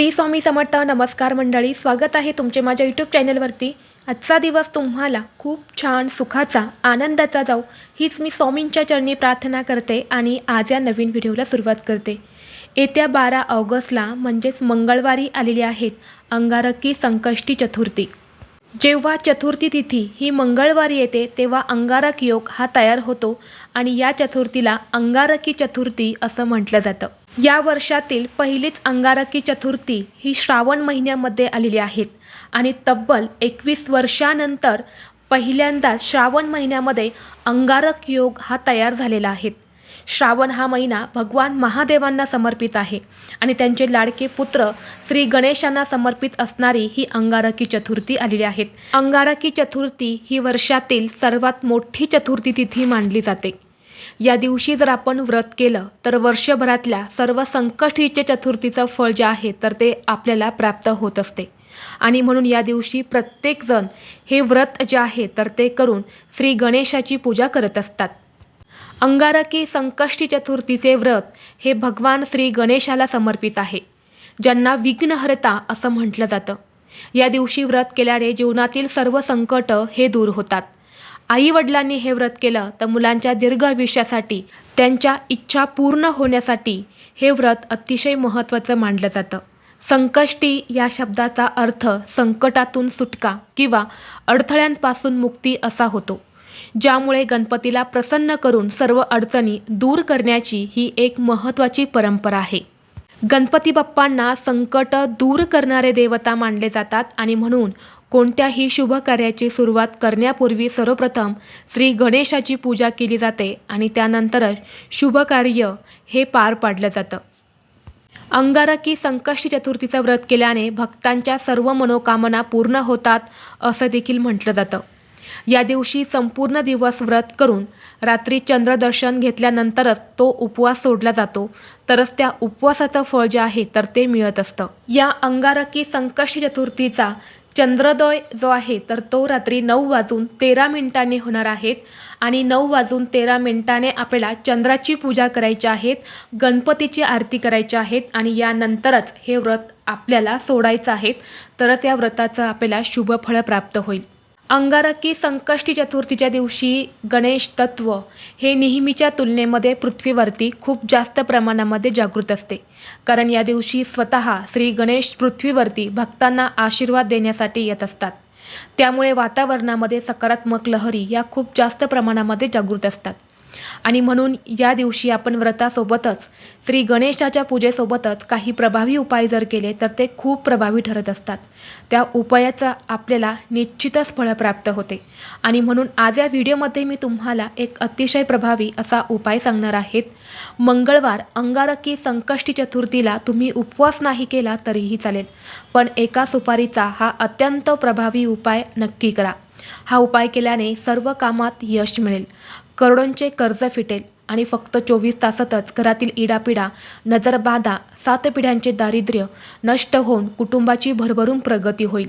श्री स्वामी समर्थ नमस्कार मंडळी स्वागत आहे तुमचे माझ्या यूट्यूब चॅनलवरती आजचा दिवस तुम्हाला खूप छान सुखाचा आनंदाचा जाऊ हीच मी स्वामींच्या चरणी प्रार्थना करते आणि आज या नवीन व्हिडिओला सुरुवात करते. येत्या बारा ऑगस्टला म्हणजेच मंगळवारी आलेली आहेत अंगारकी संकष्टी चतुर्थी. जेव्हा चतुर्थी तिथी ही मंगळवारी येते तेव्हा अंगारक योग हा तयार होतो आणि या चतुर्थीला अंगारकी चतुर्थी असं म्हटलं जातं. या वर्षातील पहिलीच अंगारकी चतुर्थी ही श्रावण महिन्यामध्ये आलेली आहेत आणि तब्बल एकवीस वर्षानंतर पहिल्यांदा श्रावण महिन्यामध्ये अंगारक योग हा तयार झालेला आहे. श्रावण हा महिना भगवान महादेवांना समर्पित आहे आणि त्यांचे लाडके पुत्र श्री गणेशांना समर्पित असणारी ही अंगारकी चतुर्थी आलेली आहेत अंगारकी चतुर्थी ही वर्षातील सर्वात मोठी चतुर्थी तिथी मानली जाते. या दिवशी जर आपण व्रत केलं तर वर्षभरातल्या सर्व संकष्टीचे चतुर्थीचं फळ जे आहे तर ते आपल्याला प्राप्त होत असते. आणि म्हणून या दिवशी प्रत्येकजण हे व्रत जे आहे तर ते करून श्री गणेशाची पूजा करत असतात. अंगारकी संकष्टी चतुर्थीचे व्रत हे भगवान श्री गणेशाला समर्पित आहे ज्यांना विघ्नहर्ता असं म्हटलं जातं. या दिवशी व्रत केल्याने जीवनातील सर्व संकट हे दूर होतात. आई वडिलांनी हे व्रत केलं तर मुलांच्या दीर्घ आयुष्यासाठी त्यांच्या इच्छा पूर्ण होण्यासाठी हे व्रत अतिशय महत्त्वाचं मानलं जातं. संकष्टी या शब्दाचा अर्थ संकटातून सुटका किंवा अडथळ्यांपासून मुक्ती असा होतो ज्यामुळे गणपतीला प्रसन्न करून सर्व अडचणी दूर करण्याची ही एक महत्त्वाची परंपरा आहे. गणपती बाप्पांना संकट दूर करणारे देवता मानले जातात आणि म्हणून कोणत्याही शुभ कार्याची सुरुवात करण्यापूर्वी सर्वप्रथम श्री गणेशाची पूजा केली जाते आणि त्यानंतरच शुभ कार्य हे पार पाडलं जातं. अंगारकी संकष्टी चतुर्थीचं व्रत केल्याने भक्तांच्या सर्व मनोकामना पूर्ण होतात असं देखील म्हटलं जातं. या दिवशी संपूर्ण दिवस व्रत करून रात्री चंद्रदर्शन घेतल्यानंतरच तो उपवास सोडला जातो. तरच त्या उपवासाचं फळ जे आहे तर ते मिळत असतं. या अंगारकी संकष्टी चतुर्थीचा चंद्रोदय जो आहे तर तो रात्री नऊ वाजून तेरा मिनिटांनी होणार आहेत. आणि नऊ वाजून तेरा मिनिटाने आपल्याला चंद्राची पूजा करायची आहेत गणपतीची आरती करायची आहेत आणि यानंतरच हे व्रत आपल्याला सोडायचं आहेत तरच या व्रताचं आपल्याला शुभ फळ प्राप्त होईल. अंगारकी संकष्टी चतुर्थीच्या दिवशी गणेश तत्व हे नेहमीच्या तुलनेमध्ये पृथ्वीवरती खूप जास्त प्रमाणामध्ये जागृत असते. कारण या दिवशी स्वतः श्री गणेश पृथ्वीवरती भक्तांना आशीर्वाद देण्यासाठी येत असतात. त्यामुळे वातावरणामध्ये सकारात्मक लहरी या खूप जास्त प्रमाणामध्ये जागृत असतात. आणि म्हणून या दिवशी आपण व्रतासोबतच श्री गणेशाच्या पूजेसोबतच काही प्रभावी उपाय जर केले तर ते खूप प्रभावी ठरत असतात. त्या उपायाचा आपल्याला निश्चितच फळ प्राप्त होते. आणि म्हणून आज या व्हिडिओमध्ये मी तुम्हाला एक अतिशय प्रभावी असा उपाय सांगणार आहेत. मंगळवार अंगारकी संकष्टी चतुर्थीला तुम्ही उपवास नाही केला तरीही चालेल पण एका सुपारीचा हा अत्यंत प्रभावी उपाय नक्की करा. हा उपाय केल्याने सर्व कामात यश मिळेल. करोडोंचे कर्ज फिटेल आणि फक्त चोवीस तासातच घरातील इडापिडा नजरबाधा सात पिढ्यांचे दारिद्र्य नष्ट होऊन कुटुंबाची भरभरून प्रगती होईल.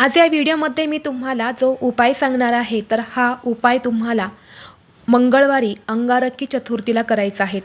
आज या व्हिडिओमध्ये मी तुम्हाला जो उपाय सांगणार आहे तर हा उपाय तुम्हाला मंगळवारी अंगारकी चतुर्थीला करायचा आहे.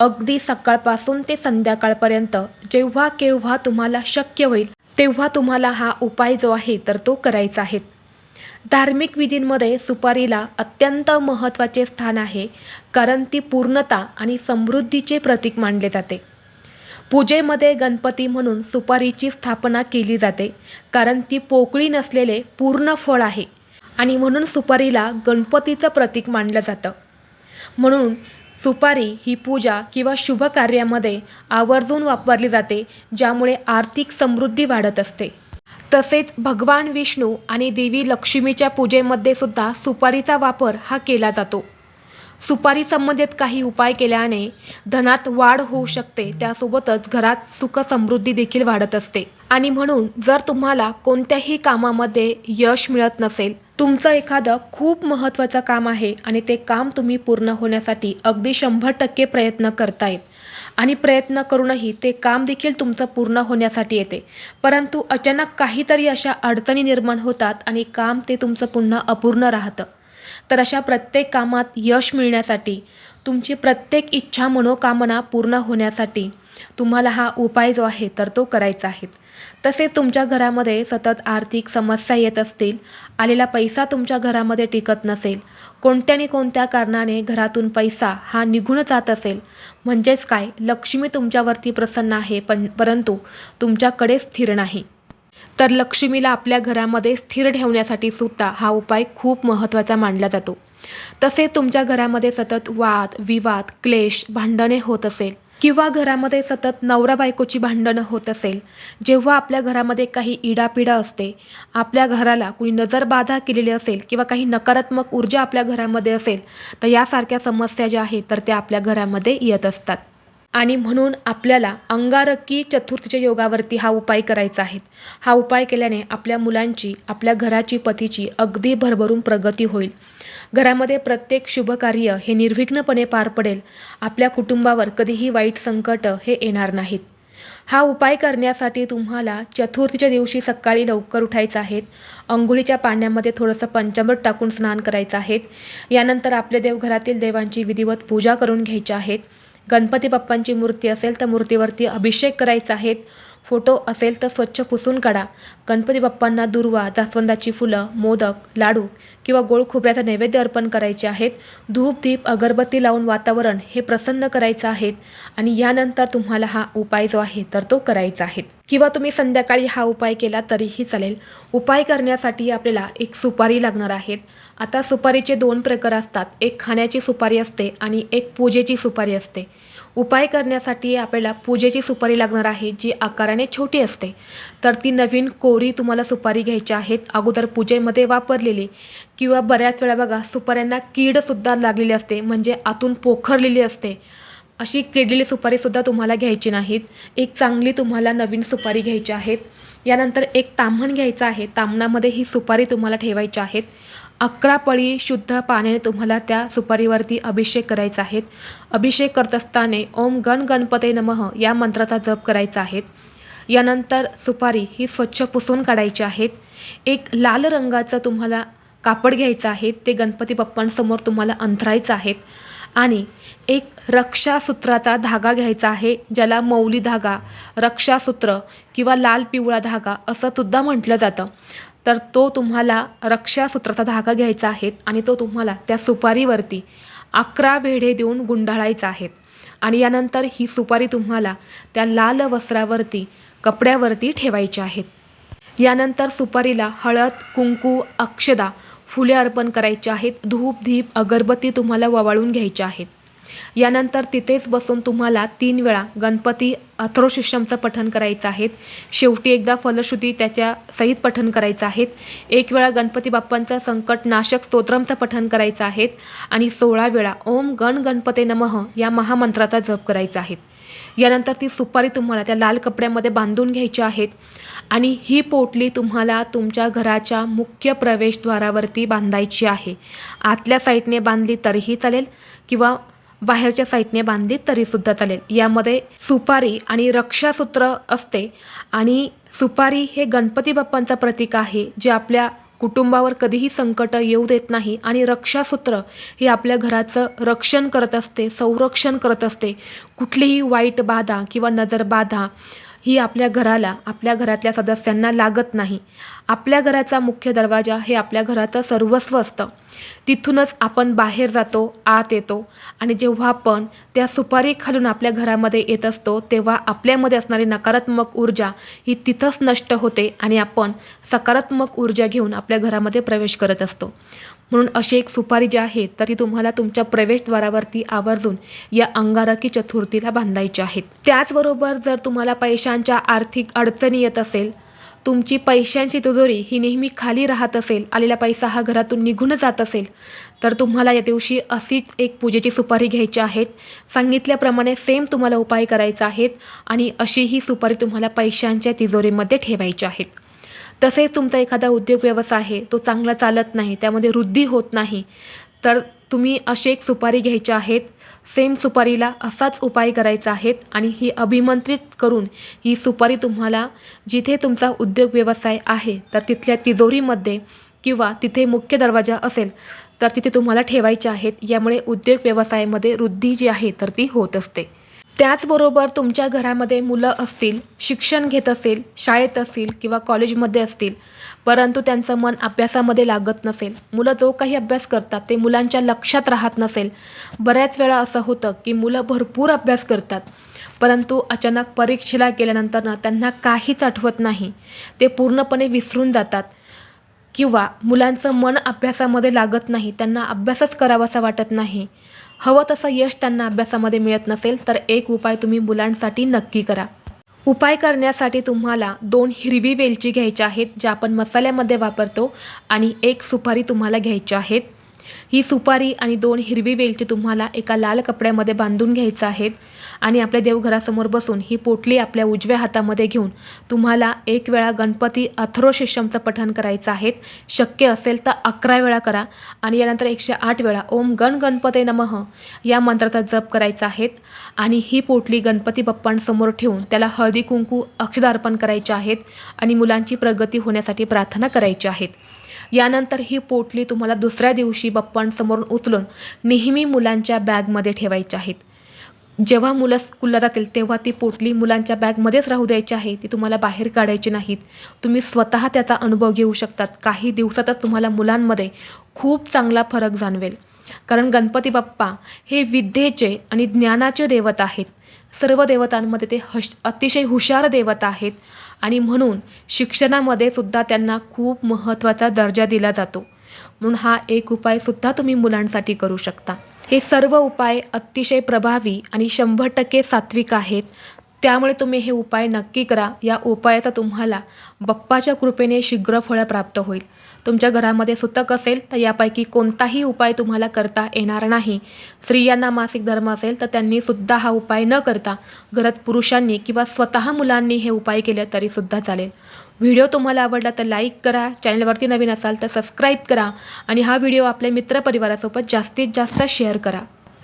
अगदी सकाळपासून ते संध्याकाळपर्यंत जेव्हा केव्हा तुम्हाला शक्य होईल तेव्हा तुम्हाला हा उपाय जो आहे तर तो करायचा आहे. धार्मिक विधींमध्ये सुपारीला अत्यंत महत्त्वाचे स्थान आहे कारण ती पूर्णता आणि समृद्धीचे प्रतीक मानले जाते. पूजेमध्ये गणपती म्हणून सुपारीची स्थापना केली जाते कारण ती पोकळी नसलेले पूर्ण फळ आहे आणि म्हणून सुपारीला गणपतीचं प्रतीक मानलं जातं. म्हणून सुपारी ही पूजा किंवा शुभ कार्यामध्ये आवर्जून वापरली जाते ज्यामुळे आर्थिक समृद्धी वाढत असते. तसेच भगवान विष्णू आणि देवी लक्ष्मीच्या पूजेमध्ये सुद्धा सुपारीचा वापर हा केला जातो. सुपारी संबंधित काही उपाय केल्याने धनात वाढ होऊ शकते. त्यासोबतच घरात सुख समृद्धी देखील वाढत असते. आणि म्हणून जर तुम्हाला कोणत्याही कामामध्ये यश मिळत नसेल तुमचं एखादं खूप महत्त्वाचं काम आहे आणि ते काम तुम्ही पूर्ण होण्यासाठी अगदी शंभर टक्के प्रयत्न करतायत. आणि प्रयत्न करूनही ते काम देखील तुमचं पूर्ण होण्यासाठी येते. परंतु अचानक काहीतरी अशा अडचणी निर्माण होतात आणि काम ते तुमचं पुन्हा अपूर्ण राहतं. तर अशा प्रत्येक कामात यश मिळण्यासाठी तुमची प्रत्येक इच्छा मनोकामना पूर्ण होण्यासाठी तुम्हाला हा उपाय जो आहे तर तो करायचा आहे. तसेच तुमच्या घरामध्ये सतत आर्थिक समस्या येत असतील आलेला पैसा तुमच्या घरामध्ये टिकत नसेल कोणत्या आणि कोणत्या कारणाने घरातून पैसा हा निघून जात असेल म्हणजेच काय लक्ष्मी तुमच्यावरती प्रसन्न आहे पण परंतु तुमच्याकडे स्थिर नाही. तर लक्ष्मीला आपल्या घरामध्ये स्थिर ठेवण्यासाठी सुद्धा हा उपाय खूप महत्त्वाचा मानला जातो. तसेच तुमच्या घरामध्ये सतत वाद विवाद क्लेश भांडणे होत असेल किंवा घरामध्ये सतत नवरा बायकोची भांडणं होत असेल जेव्हा आपल्या घरामध्ये काही इडापिडा असते आपल्या घराला कुणी नजरबाधा केलेली असेल किंवा काही नकारात्मक ऊर्जा आपल्या घरामध्ये असेल तर यासारख्या समस्या ज्या आहेत तर त्या आपल्या घरामध्ये येत असतात. आणि म्हणून आपल्याला अंगारकी चतुर्थीच्या योगावरती हा उपाय करायचा आहे. हा उपाय केल्याने आपल्या मुलांची आपल्या घराची पतीची अगदी भरभरून प्रगती होईल. घरामध्ये प्रत्येक शुभकार्य हे निर्विघ्नपणे पार पडेल. आपल्या कुटुंबावर कधीही वाईट संकट हे येणार नाहीत. हा उपाय करण्यासाठी तुम्हाला चतुर्थीच्या दिवशी सकाळी लवकर उठायचं आहे. अंघोळीच्या पाण्यामध्ये थोडंसं पंचामृत टाकून स्नान करायचं आहे. यानंतर आपल्या देवघरातील देवांची विधिवत पूजा करून घ्यायची आहेत गणपती बाप्पांची मूर्ती असेल तर मूर्तीवरती अभिषेक करायचा आहे. फोटो असेल तर स्वच्छ पुसून काढा. गणपती बाप्पांना दुर्वा जास्वंदाची फुलं मोदक लाडू किंवा गोड खोबऱ्याचा नैवेद्य अर्पण करायचे आहेत. धूप दीप अगरबत्ती लावून वातावरण हे प्रसन्न करायचं आहे आणि यानंतर तुम्हाला हा उपाय जो आहे तर तो करायचा आहे. किंवा तुम्ही संध्याकाळी हा उपाय केला तरीही चालेल. उपाय करण्यासाठी आपल्याला एक सुपारी लागणार आहेत. आता सुपारीचे दोन प्रकार असतात. एक खाण्याची सुपारी असते आणि एक पूजेची सुपारी असते. उपाय करण्यासाठी आपल्याला पूजेची सुपारी लागणार आहे जी आकाराने छोटी असते. तर ती नवीन कोरी तुम्हाला सुपारी घ्यायची आहेत. अगोदर पूजेमध्ये वापरलेली किंवा बऱ्याच वेळा बघा सुपाऱ्यांना कीडसुद्धा लागलेली असते म्हणजे आतून पोखरलेली असते. अशी किडलेली सुपारीसुद्धा तुम्हाला घ्यायची नाहीत. एक चांगली तुम्हाला नवीन सुपारी घ्यायची आहेत. यानंतर एक ताम्हण घ्यायचं आहे. तामणामध्ये ही सुपारी तुम्हाला ठेवायची आहेत. अकरा पळी शुद्ध पाण्याने तुम्हाला त्या सुपारीवरती अभिषेक करायचा आहेत. अभिषेक करत असताना ओम गण गणपते नमः या मंत्राचा जप करायचा आहे यानंतर सुपारी ही स्वच्छ पुसून काढायची आहेत. एक लाल रंगाचं तुम्हाला कापड घ्यायचं आहे. ते गणपती बाप्पांसमोर तुम्हाला अंथरायचं आहेत. आणि एक रक्षासूत्राचा धागा घ्यायचा आहे ज्याला मौली धागा रक्षासूत्र किंवा लाल पिवळा धागा असं सुद्धा म्हटलं जातं. तर तो तुम्हाला रक्षासूत्राचा धागा घ्यायचा आहे आणि तो तुम्हाला त्या सुपारीवरती अकरा वेढे देऊन गुंडाळायचा आहे. आणि यानंतर ही सुपारी तुम्हाला त्या लाल वस्त्रावरती कपड्यावरती ठेवायची आहेत यानंतर सुपारीला हळद कुंकू अक्षदा फुले अर्पण करायची आहेत. धूप दीप अगरबत्ती तुम्हाला ववाळून घ्यायच्या आहेत. यानंतर तिथेच बसून तुम्हाला तीन वेळा गणपती अथ्रोशिष्यमचं पठण करायचं आहे शेवटी एकदा फलश्रुती त्याच्या सहित पठण करायचं आहेत. एक वेळा गणपती बाप्पांचं संकटनाशक स्तोत्रमचं पठण करायचं आहेत आणि सोळा वेळा ओम गण गणपते नमः या महामंत्राचा जप करायचा आहे यानंतर ती सुपारी तुम्हाला त्या लाल कपड्यामध्ये बांधून घ्यायची आहेत आणि ही पोटली तुम्हाला तुमच्या घराच्या मुख्य प्रवेशद्वारावरती बांधायची आहे. आतल्या साईडने बांधली तरीही चालेल किंवा बाहेरच्या साईडने बांधली तरीसुद्धा चालेल. यामध्ये सुपारी आणि रक्षासूत्र असते आणि सुपारी हे गणपती बाप्पांचं प्रतीक आहे जे आपल्या कुटुंबावर कधीही संकट येऊ देत नाही आणि रक्षासूत्र हे आपल्या घराचं रक्षण करत असते संरक्षण करत असते. कुठलीही वाईट बाधा किंवा नजरबाधा ही आपल्या घराला आपल्या घरातल्या सदस्यांना लागत नाही. आपल्या घराचा मुख्य दरवाजा हे आपल्या घराचं सर्वस्व असतं. तिथूनच आपण बाहेर जातो आत येतो आणि जेव्हा आपण त्या सुपारी खालून आपल्या घरामध्ये येत असतो तेव्हा आपल्यामध्ये असणारी नकारात्मक ऊर्जा ही तिथंच नष्ट होते आणि आपण सकारात्मक ऊर्जा घेऊन आपल्या घरामध्ये प्रवेश करत असतो. म्हणून अशी एक सुपारी जी आहे तर ती तुम्हाला तुमच्या प्रवेशद्वारावरती आवर्जून या अंगारकी चतुर्थीला बांधायची आहेत. त्याचबरोबर जर तुम्हाला पैशांच्या आर्थिक अडचणी येत असेल तुमची पैशांची तिजोरी ही नेहमी खाली राहत असेल आलेला पैसा हा घरातून निघून जात असेल तर तुम्हाला या दिवशी अशीच एक पूजेची सुपारी घ्यायची आहेत. सांगितल्याप्रमाणे सेम तुम्हाला उपाय करायचा आहेत आणि अशी ही सुपारी तुम्हाला पैशांच्या तिजोरीमध्ये ठेवायची आहेत. तसेच तुमचा एखादा उद्योग व्यवसाय आहे तो चांगला चालत नाही त्यामध्ये वृद्धी होत नाही तर तुम्ही अशी एक सुपारी घ्यायची आहेत. सेम सुपारीला असाच उपाय करायचा आहेत आणि ही अभिमंत्रित करून ही सुपारी तुम्हाला जिथे तुमचा उद्योग व्यवसाय आहे तर तिथल्या तिजोरीमध्ये किंवा तिथे मुख्य दरवाजा असेल तर तिथे तुम्हाला ठेवायचे आहेत. यामुळे उद्योग व्यवसायामध्ये वृद्धी जी आहे तर ती होत असते. त्याचबरोबर तुमच्या घरामध्ये मुलं असतील शिक्षण घेत असेल शाळेत असतील किंवा कॉलेजमध्ये असतील परंतु त्यांचं मन अभ्यासामध्ये लागत नसेल. मुलं जो काही अभ्यास करतात ते मुलांच्या लक्षात राहत नसेल. बऱ्याच वेळा असं होतं की मुलं भरपूर अभ्यास करतात परंतु अचानक परीक्षेला गेल्यानंतरनं त्यांना काहीच आठवत नाही. ते पूर्णपणे विसरून जातात किंवा मुलांचं मन अभ्यासामध्ये लागत नाही त्यांना अभ्यासच करावासा वाटत नाही. हवं तसं यश त्यांना अभ्यासामध्ये मिळत नसेल तर एक उपाय तुम्ही मुलांसाठी नक्की करा. उपाय करण्यासाठी तुम्हाला दोन हिरवी वेलची घ्यायच्या आहेत ज्या आपण मसाल्यामध्ये वापरतो आणि एक सुपारी तुम्हाला घ्यायची आहेत. ही सुपारी आणि दोन हिरवी वेलची तुम्हाला एका लाल कपड्यामध्ये बांधून घ्यायचं आहेत. आणि आपल्या देवघरासमोर बसून ही पोटली आपल्या उजव्या हातामध्ये घेऊन तुम्हाला एक वेळा गणपती अथरोशिष्यमचं पठण करायचं आहे शक्य असेल तर अकरा वेळा करा. आणि यानंतर एकशे आठ वेळा ओम गण गणपते नमः या मंत्राचा जप करायचा आहे आणि ही पोटली गणपती बाप्पांसमोर ठेवून त्याला हळदी कुंकू अक्षदार्पण करायचे आहेत. आणि मुलांची प्रगती होण्यासाठी प्रार्थना करायची आहेत. यानंतर ही पोटली तुम्हाला दुसऱ्या दिवशी बाप्पांसमोरून उचलून नेहमी मुलांच्या बॅगमध्ये ठेवायची आहेत जेव्हा मुलं स्कूलला जातील तेव्हा ती पोटली मुलांच्या बॅगमध्येच राहू द्यायची आहे. ती तुम्हाला बाहेर काढायची नाहीत. तुम्ही स्वतः त्याचा अनुभव घेऊ शकतात. काही दिवसातच तुम्हाला मुलांमध्ये खूप चांगला फरक जाणवेल. कारण गणपती बाप्पा हे विद्येचे आणि ज्ञानाचे दैवत आहेत. सर्व देवतांमध्ये ते हश अतिशय हुशार देवता आहेत आणि म्हणून शिक्षणामध्ये सुद्धा त्यांना खूप महत्त्वाचा दर्जा दिला जातो. म्हणून हा एक उपायसुद्धा तुम्ही मुलांसाठी करू शकता. हे सर्व उपाय अतिशय प्रभावी आणि शंभर टक्के सात्विक आहेत. त्यामुळे तुम्ही हे उपाय नक्की करा. या उपायाचा तुम्हाला बप्पाच्या कृपेने शीघ्र फळं प्राप्त होईल. तुमच्या घरामध्ये सुतक असेल तर यापैकी कोणताही उपाय तुम्हाला करता येणार नाही. स्त्रियांना मासिक धर्म असेल तर त्यांनी सुद्धा हा उपाय न करता घरात पुरुषांनी किंवा स्वतः मुलांनी हे उपाय केले तरीसुद्धा चालेल. व्हिडिओ तुम्हाला आवडला तर लाईक करा चॅनलवरती नवीन असाल तर सबस्क्राईब करा आणि हा व्हिडिओ आपल्या मित्रपरिवारासोबत जास्तीत जास्त शेअर करा.